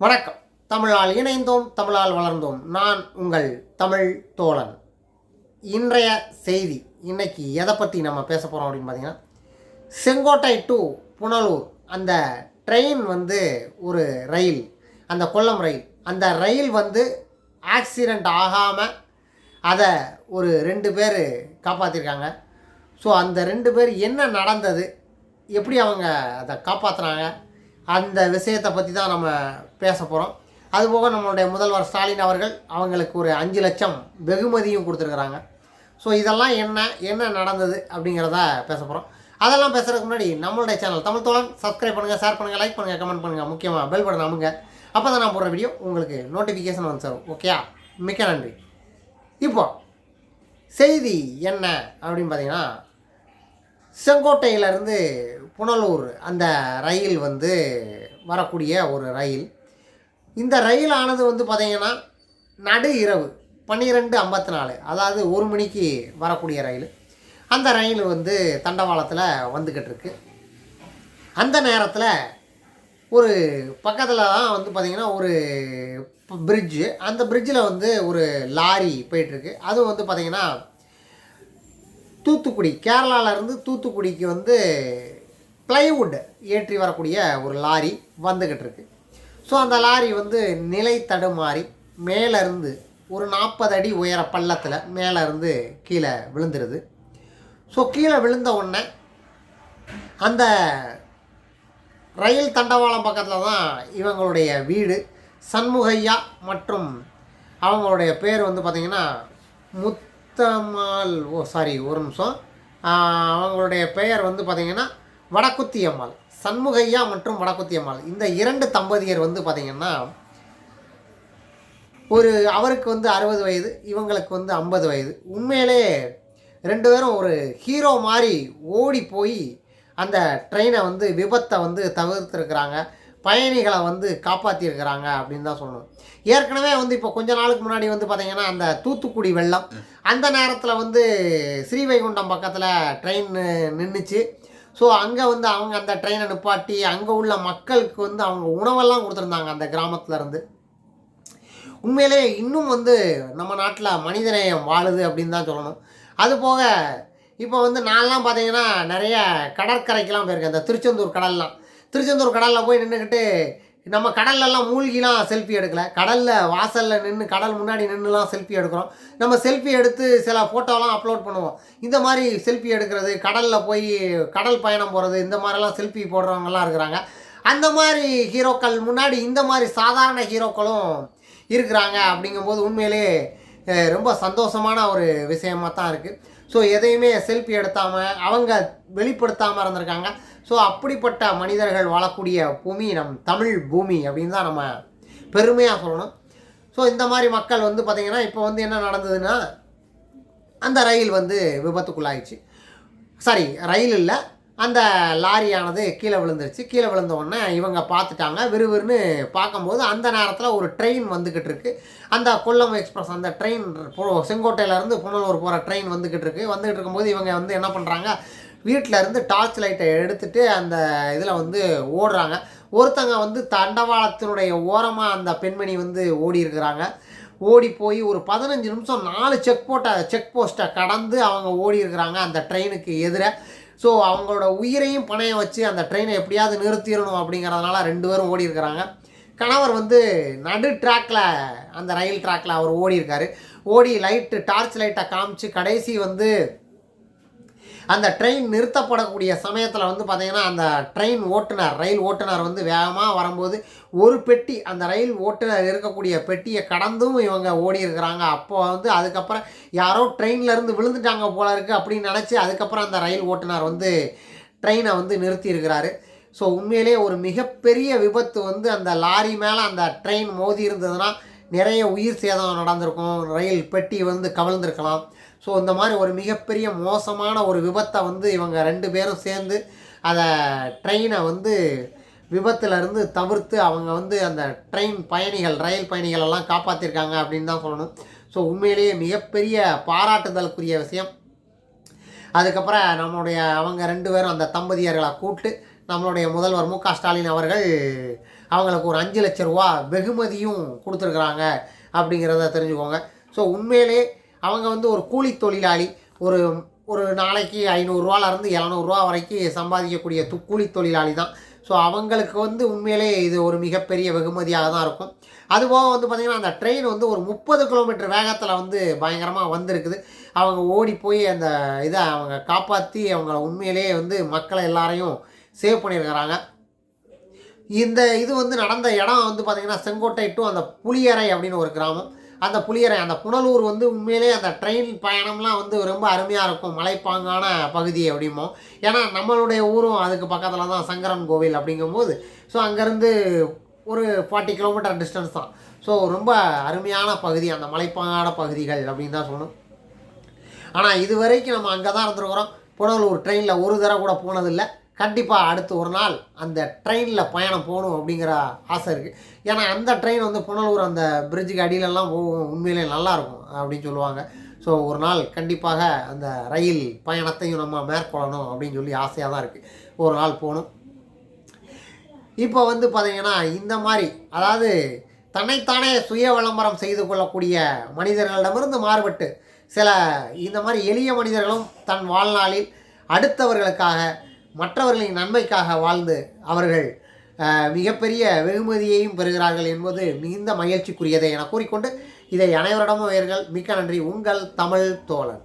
வணக்கம். தமிழால் இணைந்தோம் தமிழால் வளர்ந்தோம். நான் உங்கள் தமிழ் தோழன். இன்றைய செய்தி இன்னைக்கு எதை பற்றி நம்ம பேச போகிறோம் அப்படின்னு பார்த்தீங்கன்னா செங்கோட்டை டு புனலூர் அந்த ட்ரெயின் வந்து ஒரு ரயில் அந்த கொல்லம் ரயில். அந்த ரயில் வந்து ஆக்சிடெண்ட் ஆகாமல் அதை ஒரு ரெண்டு பேர் காப்பாற்றிருக்காங்க ஸோ அந்த ரெண்டு பேர் என்ன நடந்தது? எப்படி அவங்க அதை காப்பாற்றுறாங்க அந்த விஷயத்தை பற்றி தான் நம்ம பேச போகிறோம் அதுபோக நம்மளுடைய முதல்வர் ஸ்டாலின் அவர்கள் அவங்களுக்கு ஒரு அஞ்சு லட்சம் வெகுமதியும் கொடுத்துருக்குறாங்க. ஸோ இதெல்லாம் என்ன என்ன நடந்தது அப்படிங்கிறத பேச போகிறோம் அதெல்லாம் பேசுகிறதுக்கு முன்னாடி நம்மளுடைய சேனல் தமிழ் தோழன் சப்ஸ்கிரைப் பண்ணுங்கள் ஷேர் பண்ணுங்கள் லைக் பண்ணுங்கள் கமெண்ட் பண்ணுங்கள் முக்கியமாக பெல் பட்டன் அமுங்க. அப்போ தான் நான் போடுற வீடியோ உங்களுக்கு நோட்டிஃபிகேஷன் வந்து சார் ஓகேயா மிக்க நன்றி. இப்போ செய்தி என்ன அப்படின்னு பார்த்தீங்கன்னா செங்கோட்டையிலேருந்து புனலூர் அந்த ரயில் வந்து வரக்கூடிய ஒரு ரயில். இந்த ரயில் ஆனது வந்து பார்த்திங்கன்னா நடு இரவு பன்னிரெண்டு ஐம்பத்தி நாலு அதாவது ஒரு மணிக்கு வரக்கூடிய ரயில். அந்த ரயில் வந்து தண்டவாளத்தில் வந்துக்கிட்டு இருக்கு அந்த நேரத்தில் ஒரு பக்கத்தில் தான் வந்து பார்த்திங்கன்னா ஒரு பிரிட்ஜு. அந்த பிரிட்ஜில் வந்து ஒரு லாரி போயிட்டுருக்கு. அதுவும் வந்து பார்த்திங்கன்னா தூத்துக்குடி கேரளாவிலேருந்து தூத்துக்குடிக்கு வந்து பிளைவுட் ஏற்றி வரக்கூடிய ஒரு லாரி வந்துக்கிட்டு இருக்கு. ஸோ அந்த லாரி வந்து நிலை தடுமாறி மேலேருந்து ஒரு நாற்பது அடி உயர பள்ளத்தில் மேலேருந்து கீழே விழுந்துருது. ஸோ கீழே விழுந்த உடனே அந்த ரயில் தண்டவாளம் பக்கத்தில் தான் இவங்களுடைய வீடு. சண்முகையா மற்றும் அவங்களுடைய பேர் வந்து பார்த்திங்கன்னா முத்தமால் ஓ சாரி ஒரு நிமிஷம். அவங்களுடைய பெயர் வந்து பார்த்திங்கன்னா வடக்குத்தி அம்மாள். சண்முகையா மற்றும் வடக்குத்தி அம்மாள். இந்த இரண்டு தம்பதியர் வந்து பார்த்திங்கன்னா ஒரு அவருக்கு வந்து அறுபது வயது இவங்களுக்கு வந்து ஐம்பது வயது. உண்மையிலே ரெண்டு பேரும் ஒரு ஹீரோ மாதிரி ஓடி போய் அந்த ட்ரெயினை வந்து விபத்தை வந்து தவிர்த்துருக்குறாங்க. பயணிகளை வந்து காப்பாற்றிருக்கிறாங்க அப்படின்னு தான் சொல்லணும். ஏற்கனவே வந்து இப்போ கொஞ்ச நாளுக்கு முன்னாடி வந்து பார்த்திங்கன்னா அந்த தூத்துக்குடி வெள்ளம் அந்த நேரத்தில் வந்து ஸ்ரீவைகுண்டம் பக்கத்தில் ட்ரெயின் நின்றுச்சு ஸோ அங்கே வந்து அவங்க அந்த ட்ரெயினை நிப்பாட்டி அங்கே உள்ள மக்களுக்கு வந்து அவங்க உணவெல்லாம் கொடுத்துருந்தாங்க அந்த கிராமத்தில் இருந்து. உண்மையிலே இன்னும் வந்து நம்ம நாட்டில் மனிதநேயம் வாழுது அப்படின்னு தான் சொல்லணும். அது போக இப்போ வந்து நான்லாம் பார்த்தீங்கன்னா நிறைய கடற்கரைக்கெலாம் போயிருக்கேன். இந்த திருச்செந்தூர் கடல்லாம். திருச்செந்தூர் கடலில் போய் நின்றுக்கிட்டு நம்ம கடல்லலாம் மூழ்கிலாம் செல்ஃபி எடுக்கல. கடலில் வாசலில் நின்று கடல் முன்னாடி நின்றுலாம் செல்ஃபி எடுக்கிறோம். நம்ம செல்ஃபி எடுத்து சில ஃபோட்டோலாம் அப்லோட் பண்ணுவோம். இந்த மாதிரி செல்ஃபி எடுக்கிறது கடலில் போய் கடல் பயணம் போகிறது இந்த மாதிரிலாம் செல்ஃபி போடுறவங்கலாம் இருக்கிறாங்க. அந்த மாதிரி ஹீரோக்கள் முன்னாடி இந்த மாதிரி சாதாரண ஹீரோக்களும் இருக்கிறாங்க அப்படிங்கும்போது உண்மையிலே ரொம்ப சந்தோஷமான ஒரு விஷயமாக தான் இருக்குது ஸோ எதையுமே செல்ஃபி எடுத்தாமல் அவங்க வெளிப்படுத்தாமல் இருந்திருக்காங்க. ஸோ அப்படிப்பட்ட மனிதர்கள் வாழக்கூடிய பூமி நம் தமிழ் பூமி அப்படின்னு தான் நம்ம பெருமையாக சொல்லணும். ஸோ இந்த மாதிரி மக்கள் வந்து பார்த்திங்கன்னா இப்போ வந்து என்ன நடந்ததுன்னா அந்த ரயில் வந்து விபத்துக்குள்ளாயிடுச்சு. சாரி ரயில் இல்லை அந்த லாரியானது கீழே விழுந்துருச்சு. கீழே விழுந்த உடனே இவங்க பார்த்துட்டாங்க. விறுவிறுன்னு பார்க்கும்போது அந்த நேரத்தில் ஒரு ட்ரெயின் வந்துக்கிட்டு இருக்கு. அந்த கொல்லம் எக்ஸ்பிரஸ் அந்த ட்ரெயின் செங்கோட்டையிலேருந்து புனலூர் போகிற ட்ரெயின் வந்துக்கிட்டு இருக்கு. வந்துக்கிட்டு இருக்கும்போது இவங்க வந்து என்ன பண்ணுறாங்க வீட்டில் இருந்து டார்ச் லைட்டை எடுத்துட்டு அந்த இதில் வந்து ஓடுறாங்க. ஒருத்தங்க வந்து தண்டவாளத்தினுடைய ஓரமாக அந்த பெண்மணி வந்து ஓடி இருக்கிறாங்க. ஓடி போய் ஒரு பதினஞ்சு நிமிஷம் நாலு செக் போட்ட செக் போஸ்ட்டை கடந்து அவங்க ஓடி இருக்கிறாங்க அந்த ட்ரெயினுக்கு எதிராக ஸோ அவங்களோட உயிரையும் பணையம் வச்சு அந்த ட்ரெயினை எப்படியாவது நிறுத்திடணும் அப்படிங்கிறதுனால ரெண்டு பேரும் ஓடி இருக்கிறாங்க. கணவர் வந்து நடு ட்ராக்ல அந்த ரயில் ட்ராக்ல அவர் ஓடி இருக்காரு ஓடி லைட்டு டார்ச் லைட்டை காமிச்சு கடைசி வந்து அந்த ட்ரெயின் நிறுத்தப்படக்கூடிய சமயத்தில் வந்து பார்த்திங்கன்னா அந்த ட்ரெயின் ஓட்டுநர் ரயில் ஓட்டுநர் வந்து வேகமாக வரும்போது ஒரு பெட்டி அந்த ரயில் ஓட்டுநர் இருக்கக்கூடிய பெட்டியை கடந்தும் இவங்க ஓடி இருக்கிறாங்க அப்போ வந்து அதுக்கப்புறம் யாரோ ட்ரெயின்லேருந்து விழுந்துட்டாங்க போல இருக்குது அப்படின்னு நினச்சி அதுக்கப்புறம் அந்த ரயில் ஓட்டுநர் வந்து ட்ரெயினை வந்து நிறுத்தி இருக்கிறாரு ஸோ உண்மையிலே ஒரு மிகப்பெரிய விபத்து வந்து அந்த லாரி மேலே அந்த ட்ரெயின் மோதி இருந்ததுன்னா நிறைய உயிர் சேதம் நடந்திருக்கும். ரயில் பெட்டி வந்து கவிழ்ந்திருக்கலாம். ஸோ இந்த மாதிரி ஒரு மிகப்பெரிய மோசமான ஒரு விபத்தை வந்து இவங்க ரெண்டு பேரும் சேர்ந்து அதை ட்ரெயினை வந்து விபத்துலேருந்து தவிர்த்து அவங்க வந்து அந்த ட்ரெயின் பயணிகள் ரயில் பயணிகள் எல்லாம் காப்பாற்றிருக்காங்க அப்படின்னு தான் சொல்லணும். ஸோ உண்மையிலேயே மிகப்பெரிய பாராட்டுதலுக்குரிய விஷயம். அதுக்கப்புறம் நம்மளுடைய அவங்க ரெண்டு பேரும் அந்த தம்பதியர்களை கூப்பிட்டு நம்மளுடைய முதல்வர் மு க ஸ்டாலின் அவர்கள் அவங்களுக்கு ஒரு அஞ்சு லட்ச ரூபா வெகுமதியும் கொடுத்துருக்குறாங்க அப்படிங்கிறத தெரிஞ்சுக்கோங்க. ஸோ உண்மையிலே அவங்க வந்து ஒரு கூலி தொழிலாளி ஒரு ஒரு நாளைக்கு ஐநூறுரூவாலேருந்து இரநூறுவா வரைக்கும் சம்பாதிக்கக்கூடிய து கூலி தொழிலாளி தான். ஸோ அவங்களுக்கு வந்து உண்மையிலே இது ஒரு மிகப்பெரிய வெகுமதியாக தான் இருக்கும். அதுபோக வந்து பார்த்திங்கன்னா அந்த ட்ரெயின் வந்து ஒரு முப்பது கிலோமீட்டர் வேகத்தில் வந்து பயங்கரமாக வந்திருக்குது. அவங்க ஓடி போய் அந்த இதை அவங்க காப்பாற்றி அவங்கள உண்மையிலேயே வந்து மக்களை எல்லாரையும் சேவ் பண்ணியிருக்கிறாங்க. இந்த இது வந்து நடந்த இடம் வந்து பார்த்திங்கன்னா செங்கோட்டை டு அந்த புளியறை அப்படின்னு ஒரு கிராமம். அந்த புளியரை அந்த புனலூர் வந்து உண்மையிலே அந்த ட்ரெயின் பயணம்லாம் வந்து ரொம்ப அருமையாக இருக்கும். மலைப்பாங்கான பகுதி அப்படிமோ ஏன்னா நம்மளுடைய ஊரும் அதுக்கு பக்கத்தில் தான் சங்கரன் கோவில் அப்படிங்கும்போது ஸோ அங்கேருந்து ஒரு ஃபார்ட்டி கிலோமீட்டர் டிஸ்டன்ஸ் தான். ஸோ ரொம்ப அருமையான பகுதி அந்த மலைப்பாங்கான பகுதிகள் அப்படின்னு தான் சொல்லணும். ஆனால் இது வரைக்கும் நம்ம அங்கே தான் இருந்துருக்குறோம். புனலூர் ட்ரெயினில் ஒரு தடவை கூட போனதில்லை. கண்டிப்பாக அடுத்து ஒரு நாள் அந்த ட்ரெயினில் பயணம் போகணும் அப்படிங்கிற ஆசை இருக்குது ஏன்னா அந்த ட்ரெயின் வந்து புனலூர் அந்த பிரிட்ஜுக்கு அடியிலலாம் போகும். உண்மையிலே நல்லாயிருக்கும் அப்படின்னு சொல்லுவாங்க. ஸோ ஒரு நாள் கண்டிப்பாக அந்த ரயில் பயணத்தையும் நம்ம மேற்கொள்ளணும் அப்படின்னு சொல்லி ஆசையாக தான் இருக்குது ஒரு நாள் போகணும். இப்போ வந்து பார்த்திங்கன்னா இந்த மாதிரி அதாவது தன்னைத்தானே சுய விளம்பரம் செய்து கொள்ளக்கூடிய மனிதர்களிடமிருந்து மாறுபட்டு சில இந்த மாதிரி எளிய மனிதர்களும் தன் வாழ்நாளில் அடுத்தவர்களுக்காக மற்றவர்களின் நன்மைக்காக வாழ்ந்து அவர்கள் மிகப்பெரிய வெகுமதியையும் பெறுகிறார்கள் என்பது மிகுந்த மகிழ்ச்சிக்குரியதை என கூறிக்கொண்டு இதை அனைவரிடமும் உயர்கள் மிக்க நன்றி. உங்கள் தமிழ் தோழன்.